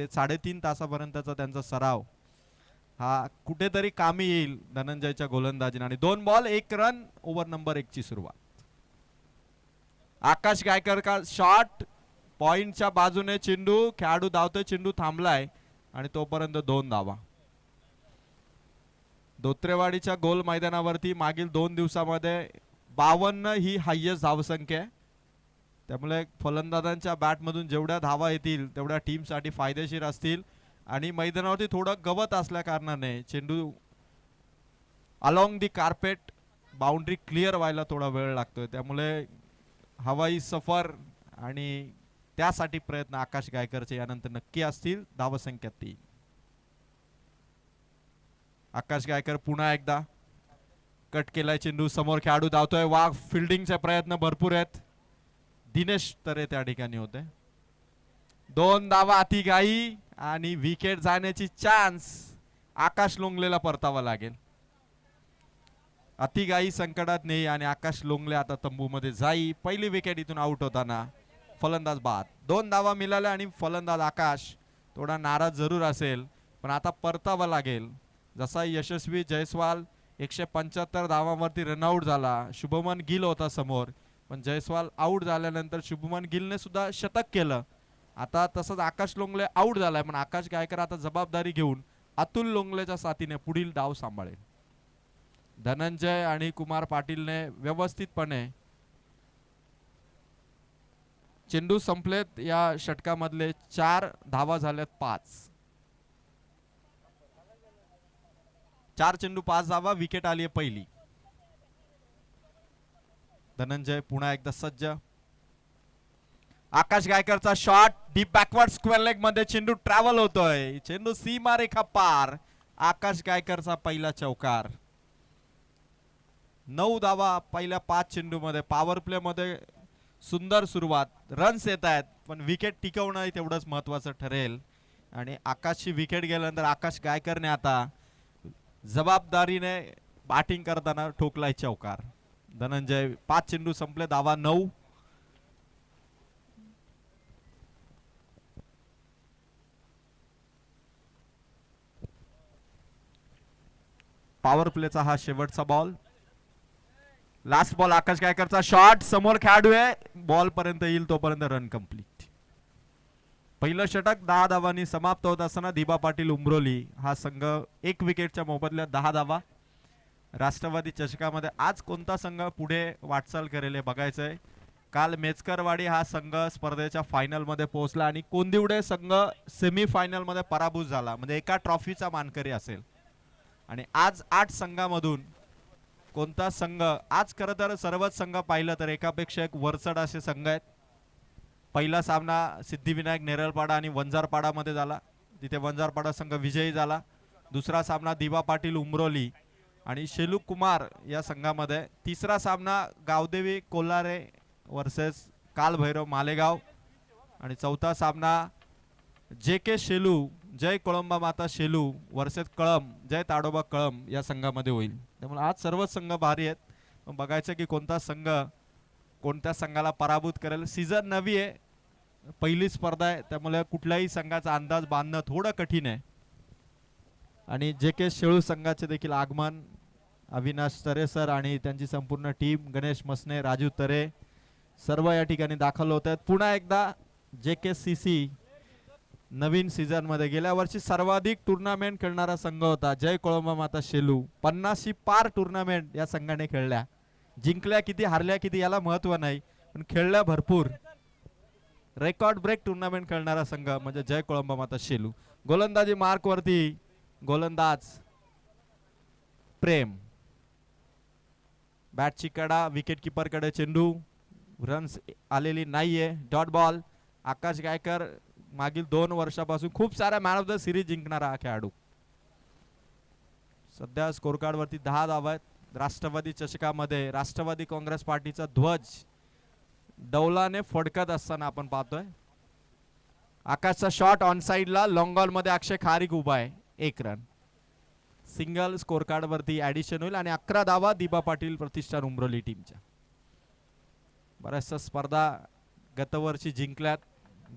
ते साडेतीन तासापर्यंतचा त्यांचा सराव. हा कुठेतरी कामी येईल धनंजयच्या गोलंदाजीने. आणि दोन बॉल एक रन ओव्हर नंबर एक ची सुरुवात. आकाश गायकर का शॉट पॉइंटच्या बाजूने चेंडू खेळाडू धावतोय चेंडू थांबलाय आणि तोपर्यंत दोन धावा. धोत्रेवाडीच्या गोल मैदानावरती मागील दोन दिवसामध्ये बावन्न ही हायेस्ट धावसंख्या आहे. त्यामुळे फलंदाजांच्या बॅटमधून जेवढ्या धावा येतील तेवढ्या टीमसाठी फायदेशीर असतील. आणि मैदानावरती थोडं गवत असल्या कारणाने चेंडू along the carpet boundary clear व्हायला थोडा वेळ लागतोय. त्यामुळे हवाई सफर आणि त्यासाठी प्रयत्न आकाश गायकरचे यानंतर नक्की असतील. धावसंख्या तीन. आकाश गायकर पुन्हा एकदा कट केलाय चेंडू. समोर खेळाडू धावतोय. वाघ फिल्डिंगचे प्रयत्न भरपूर आहेत. दिनेश तरे त्या ठिकाणी होते. दोन धावा अति गाई आणि विकेट जाण्याची चान्स आकाश लोंगलेला परतावा लागेल. अतिगाई संकटात नाही आणि आकाश लोंगले आता तंबूमध्ये जाई. पहिली विकेट इथून आउट होताना फलंदाज बाद. दोन धावा मिळाल्या आणि फलंदाज आकाश थोडा नाराज जरूर असेल पण आता परतावा लागेल. जसा यशस्वी जयस्वाल एकशे पंच्याहत्तर धावांवरती रनआउट झाला. शुभमन गिल होता समोर. पण जयस्वाल आऊट झाल्यानंतर शुभमन गिलने सुद्धा शतक केलं. आता तसंच आकाश लोंगले आऊट झालाय पण आकाश गायकर आता जबाबदारी घेऊन अतुल लोंगलेच्या साथीने पुढील डाव सांभाळेल. धनंजय आणि कुमार पाटीलने व्यवस्थितपणे चेंडू संपलेत या षटकामधले चार धावा झाल्यात पाच. चार चेंडू पाच धावा विकेट आली आहे पहिली. धनंजय पुन्हा एकदा सज्ज. आकाश गायकरचा शॉट डीप बॅकवर्ड स्क्वेअर लेगमध्ये चेंडू ट्रॅव्हल होतोय. चेंडू सीमा रेखा पार. आकाश गायकरचा पहिला चौकार. नऊ धावा पहिल्या पाच चेंडू मध्ये पॉवर प्ले मध्ये सुंदर सुरुवात. रन्स येत आहेत पण विकेट टिकवणं तेवढंच महत्वाचं ठरेल. आणि आकाशची विकेट गेल्यानंतर आकाश गायकरने आता जबाबदारीने बॅटिंग करताना ठोकलाय चौकार. धनंजय पाच चेंडू संपले धावा नऊ. पॉवर प्लेचा हा शेवटचा बॉल लास्ट बॉल आकाश गायकरचा शॉट समोर खेळाडू आहे बॉल पर्यंत येईल तोपर्यंत रन कंप्लीट पहिलं षटक दहा धावांनी समाप्त होत असताना दिबा पाटील उमरोली हा संघ एक विकेटच्या मोबदल्यात दहा धावा. राष्ट्रवादी चषकामध्ये आज कोणता संघ पुढे वाटचाल करेल हे बघायचंय. काल मेचकरवाडी हा संघ स्पर्धेच्या फायनलमध्ये पोहोचला आणि कोंदिवडे संघ सेमीफायनलमध्ये पराभूत झाला. म्हणजे एका ट्रॉफीचा मानकरी असेल. आणि आज आठ संघामधून कोणता संघ आज खरं तर सर्वच संघ पाहिलं तर एकापेक्षा एक वरचढ असे संघ आहेत. पहिला सामना सिद्धिविनायक नेरळपाडा आणि वंजारपाडामध्ये झाला. तिथे वंजारपाडा संघ विजयी झाला. दुसरा सामना दिवा पाटील उमरोली आणि शेलू कुमार या संघामध्ये तिसरा सामना गावदेवी कोल्हारे वर्सेस कालभैरव मालेगाव. आणि चौथा सामना जे के शेलू जय कोळंबा माता शेलू वर्सेस कळम जय ताडोबा कळम या संघामध्ये होईल. त्यामुळे आज सर्वच संघ भारी आहेत. मग बघायचं की कोणता संघ कोणत्या संघाला पराभूत करेल. सीझन नवी आहे. पहिली स्पर्धा आहे. त्यामुळे कुठल्याही संघाचा अंदाज बांधणं थोडं कठीण आहे. आणि जे के शेळू संघाचे देखील आगमन अविनाश तरे सर आणि त्यांची संपूर्ण टीम गणेश मसने राजू तरे सर्व या ठिकाणी दाखल होत आहेत. पुन्हा एकदा जे के सी सी नवीन सीझनमध्ये गेल्या वर्षी सर्वाधिक टुर्नामेंट खेळणारा संघ होता. जय कोळंबा माता शेलू. पन्नासशी पार टुर्नामेंट या संघाने खेळल्या. जिंकल्या किती हारल्या किती याला महत्त्व नाही पण खेळल्या भरपूर. रेकॉर्ड ब्रेक टुर्नामेंट खेळणारा संघ म्हणजे जय कोळंबा माता शेलू. गोलंदाजी मार्क वरती गोलंदाज प्रेम. बॅटची कडा विकेट किपरकडे चेंडू. रन्स आलेली नाहीये. डॉट बॉल आकाश गायकर मागील दोन वर्षापासून खूप साऱ्या मॅन ऑफ द सिरीज जिंकणारा हा खेळाडू. सध्या स्कोरकार्डवरती वरती दहा धावा आहेत. राष्ट्रवादी चषकामध्ये राष्ट्रवादी काँग्रेस पार्टीचा ध्वज डौलाने फडकत असताना आपण पाहतोय. आकाशचा शॉट ऑन साईडला लॉंगमध्ये अक्षय खारीक उभा आहे. एक रन सिंगल स्कोर कार्डवरती ॲडिशन होईल आणि अकरा धावा दिबा पाटील प्रतिष्ठान उमरोली टीमच्या बऱ्याचशा स्पर्धा गतवर्षी जिंकल्यात.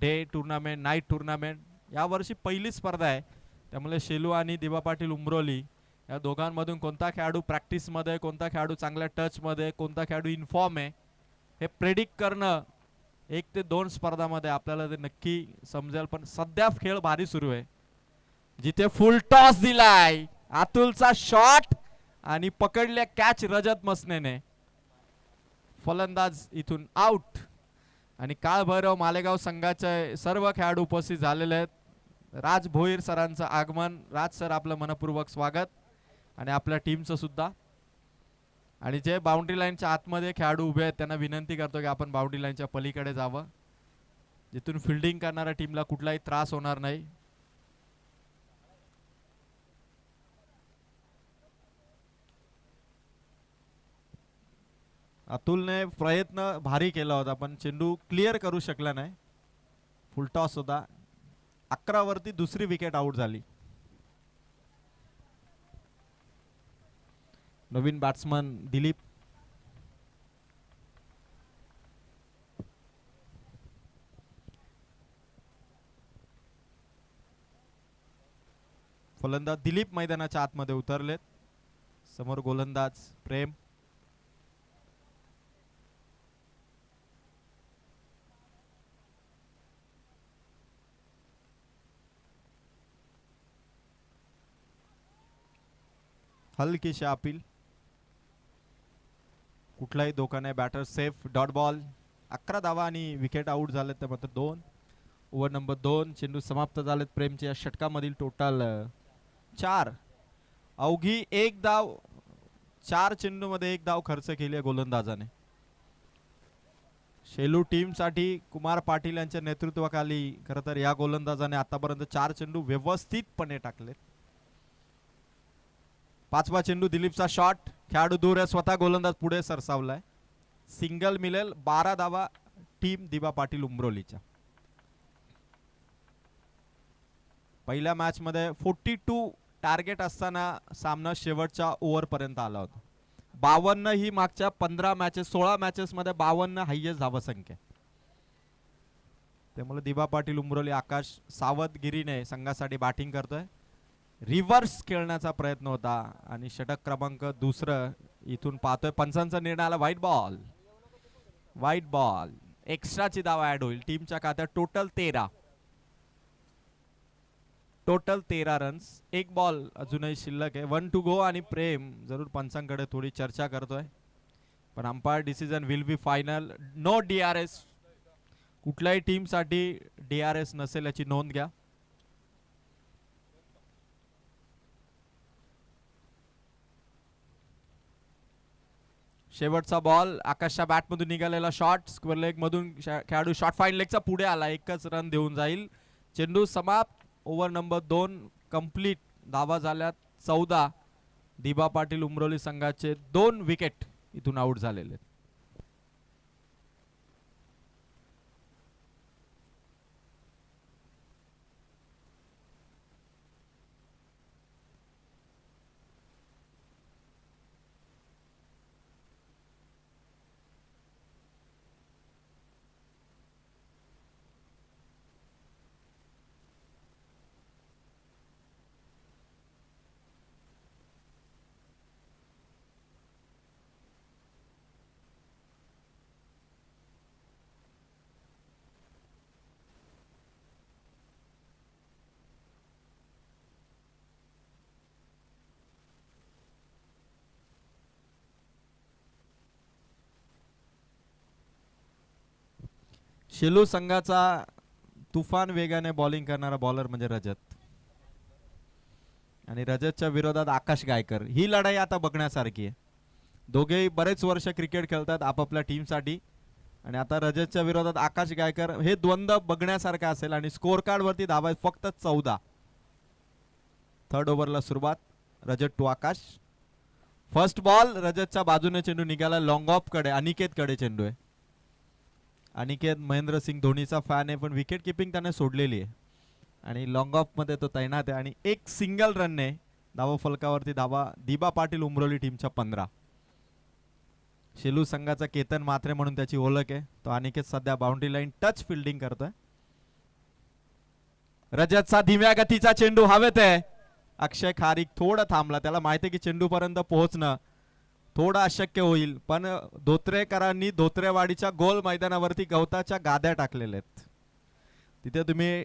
डे टुर्नामेंट नाईट टुर्नामेंट यावर्षी पहिली स्पर्धा आहे. त्यामुळे शेलू आणि दिबा पाटील उमरोली या दोघांमधून कोणता खेळाडू प्रॅक्टिसमध्ये कोणता खेळाडू चांगल्या टचमध्ये कोणता खेळाडू इन्फॉर्म आहे हे प्रेडिक्ट करणं एक ते दोन स्पर्धामध्ये आपल्याला ते नक्की समजेल. पण सध्या खेळ भारी सुरू आहे. जिथे फुल टॉस दिलाय. अतुलचा शॉट आणि पकडल्या कॅच रजत मसनेने. फलंदाज इथून आउट आणि काळभैरव मालेगाव संघाचे सर्व खेळाडू उपस्थित झालेले आहेत. राज भोईर सरांचं आगमन. राज सर आपलं मनपूर्वक स्वागत. आणि आपल्या टीमचं सुद्धा. आणि जे बाउंड्री लाईनच्या आतमध्ये खेळाडू उभे आहेत त्यांना विनंती करतो की आपण बाउंड्री लाईनच्या पलीकडे जावं. जिथून फिल्डिंग करणाऱ्या टीमला कुठलाही त्रास होणार नाही. अतुलने प्रयत्न भारी केला होता पण चेंडू क्लिअर करू शकला नाही. फुलटॉस होता. अकरावरती दुसरी विकेट आउट झाली. नवीन बॅट्समन दिलीप. फलंदाज दिलीप मैदानाच्या आतमध्ये उतरलेत. समोर गोलंदाज प्रेम. हलकीशी अपील. कुठलाही धोका नाही. बॅटर सेफ डॉट बॉल अकरा धावा आणि विकेट आउट झाले तर मात्र दोन. ओव्हर नंबर दोन. चेंडू समाप्त झालेत. प्रेमच्या षटकामधील टोटल चार. अवघी एक धाव चार चेंडूमध्ये एक धाव खर्च केली आहे गोलंदाजाने. शेलू टीमसाठी कुमार पाटील यांच्या नेतृत्वाखाली खरं तर या गोलंदाजाने आतापर्यंत चार चेंडू व्यवस्थितपणे टाकलेत. पाचवा चेंडू दिलीपचा शॉट खेळाडू दूर आहे स्वतः गोलंदाज पुढे सरसावलाय. सिंगल मिळेल बारा धावा टीम दिबा पाटील उमरोलीच्या. पहिल्या मॅच मध्ये फोर्टी टू टार्गेट असताना सामना शेवटच्या ओव्हरपर्यंत आला होता. बावन्न ही मागच्या पंधरा मॅचेस सोळा मॅचेस मध्ये बावन्न हायएस्ट धावसंख्या त्यामुळे दिबा पाटील उमरोली आकाश सावधगिरीने संघासाठी बॅटिंग करतोय. रिव्हर्स खेळण्याचा प्रयत्न होता आणि षटक क्रमांक दुसरं इथून पाहतोय. पंचांचा निर्णय आला. व्हाईट बॉल व्हाईट बॉल एक्स्ट्राची धाव ऍड होईल. टीमच्या खात्यात टोटल तेरा. टोटल तेरा रन्स एक बॉल अजूनही शिल्लक आहे. वन टू गो आणि प्रेम. जरूर पंचांकडे थोडी चर्चा करतोय. पण umpire decision will be final no D R S कुठल्याही टीमसाठी डी आर एस नसेल याची नोंद घ्या. शेवटचा बॉल आकाशच्या बॅटमधून निघालेला शॉट स्क्वेअर लेग मधून खेळाडू शॉर्ट फाईन लेगचा पुढे आला. एकच रन देऊन जाईल. चेंडू समाप्त. ओव्हर नंबर दोन कंप्लीट धावा झाल्यात चौदा. दिबा पाटील उमरोली संघाचे दोन विकेट इथून आउट झालेले शेलू संघाचा तुफान वेगाने बॉलिंग करणारा बॉलर म्हणजे रजत. आणि रजतच्या विरोधात आकाश गायकर. ही लढाई आता बघण्यासारखी आहे. दोघेही बरेच वर्ष क्रिकेट खेळतात आपापल्या टीमसाठी आणि आता रजतच्या विरोधात आकाश गायकर हे द्वंद्व बघण्यासारखं असेल आणि स्कोअर कार्डवरती धावा फक्त चौदा. थर्ड ओव्हरला सुरुवात. Rajat to Akash. First ball रजतच्या बाजूने चेंडू निघाला. लॉंग ऑफकडे अनिकेत कडे चेंडू आहे. अनिकेत महेंद्र सिंग धोनीचा फॅन आहे पण विकेट किपिंग त्याने सोडलेली आहे. आणि लॉंग ऑफमध्ये तो तैनात आहे. आणि एक सिंगल रनने धावा फलकावरती धावा दिबा पाटील उमरोली टीमच्या पंधरा. शेलू संघाचा केतन मात्रे म्हणून त्याची ओळख आहे. तो अनिकेत सध्या बाउंड्री लाईन टच फिल्डिंग करतोय. रजतचा धीम्या गतीचा चेंडू हवेत आहे. अक्षय खारीक थोडं थांबला. त्याला माहिती आहे की चेंडू पर्यंत पोहोचणं थोडं अशक्य होईल पण धोत्रेकरांनी धोत्रेवाडीच्या गोल मैदानावरती गवताच्या गाद्या टाकलेल्या आहेत. तिथे तुम्ही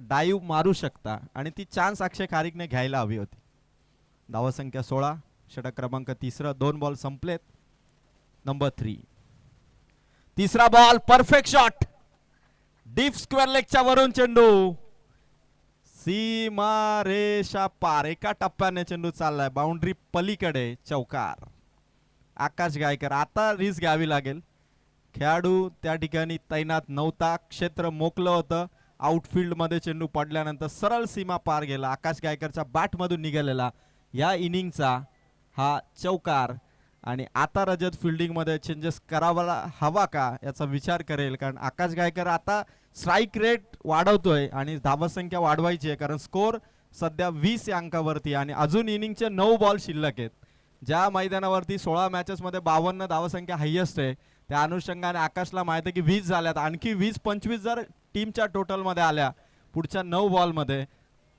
डाईव्ह मारू शकता आणि ती चान्स अक्षय खारिकने घ्यायला हवी होती. धावसंख्या सोळा षटक क्रमांक तिसरा दोन बॉल संपलेत. Number three. तिसरा ball perfect shot. Deep square लेगच्या वरून चेंडू. सीमा रेषा पार एका टप्प्याने चेंडू चाललाय बाउंड्री पलीकडे चौकार. आकाश गायकर आता रिस्क घ्यावी लागेल. खेळाडू त्या ठिकाणी तैनात नव्हता. क्षेत्र मोकलं होतं. आउटफील्डमध्ये चेंडू पडल्यानंतर सरळ सीमा पार गेला. आकाश गायकरच्या बॅटमधून निघालेला. या इनिंगचा हा चौकार. आणि आता रजत फिल्डिंगमध्ये चेंजेस करावा हवा का याचा विचार करेल. कारण आकाश गायकर आता स्ट्राईक रेट वाढवतोय आणि धावसंख्या वाढवायची आहे. कारण स्कोर सध्या वीस या अंकावरती आणि अजून इनिंगचे नऊ बॉल शिल्लक आहेत. ज्या मैदानावरती सोळा मॅचेसमध्ये बावन्न धावसंख्या हायेस्ट आहे त्या अनुषंगाने आकाशला माहिती आहे की वीस झाल्यात. आणखी वीस पंचवीस जर टीमच्या टोटलमध्ये आल्या पुढच्या नऊ बॉलमध्ये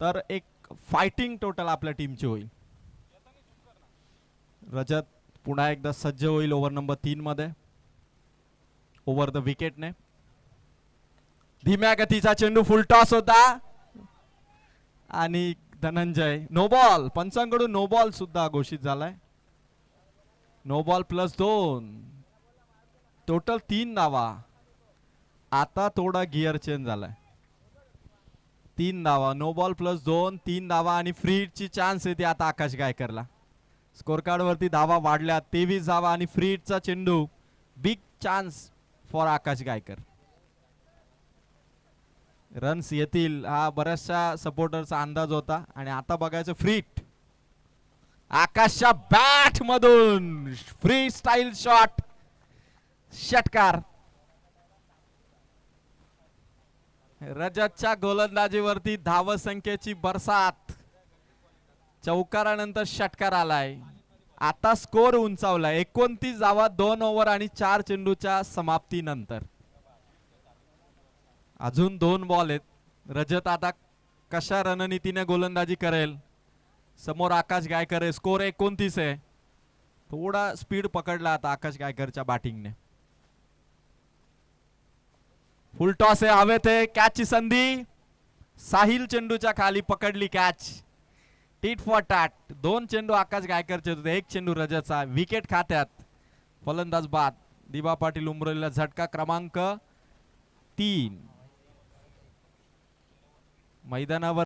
तर एक फायटिंग टोटल आपल्या टीमची होईल. रजत पुन्हा एकदा सज्ज होईल ओव्हर नंबर तीनमध्ये ओव्हर द विकेटने धीम्या गतीचा चेंडू फुल टॉस होता. आणि धनंजय नो बॉल पंचांकडून नो बॉल सुद्धा घोषित झालाय. नो बॉल प्लस दोन. टोटल तीन धावा. आता थोडा गिअर चेंज झालाय. तीन धावा. नो बॉल प्लस दोन तीन धावा आणि फ्रीडची चान्स येते आता आकाश गायकरला. स्कोर कार्डवरती धावा वाढल्या तेवीस धावा आणि फ्रीडचा चेंडू. Big chance for Akash Gaikar. Runs येतील. हा बऱ्याचशा सपोर्टरचा अंदाज होता. आणि आता बघायचं फ्रीट आकाशच्या बॅट मधून फ्री स्टाईल शॉट षटकार. रजतच्या गोलंदाजीवरती धाव संख्येची बरसात. चौकारानंतर षटकार आलाय. आता स्कोर उंचावलाय. एकोणतीस धावा दोन ओव्हर आणि चार चेंडूच्या समाप्तीनंतर. अजून दोन बॉल आहेत. रजत आता कशा रणनीतीने गोलंदाजी करेल? समोर आकाश गायकर आहे. स्कोर एकोणतीस आहे. थोडा स्पीड पकडला आता आकाश गायकरच्या बॅटिंगने फुल टॉस आहे हवेत आहे. कॅचची संधी. साहिल चेंडूच्या खाली पकडली कॅच टीट फॉर टॅट दोन चेंडू आकाश गायकरचे होते. एक चेंडू रजाचा विकेट खात्यात. फलंदाज बाद. दिबा पाटील उमरवलेला झटका क्रमांक तीन. मैदानावर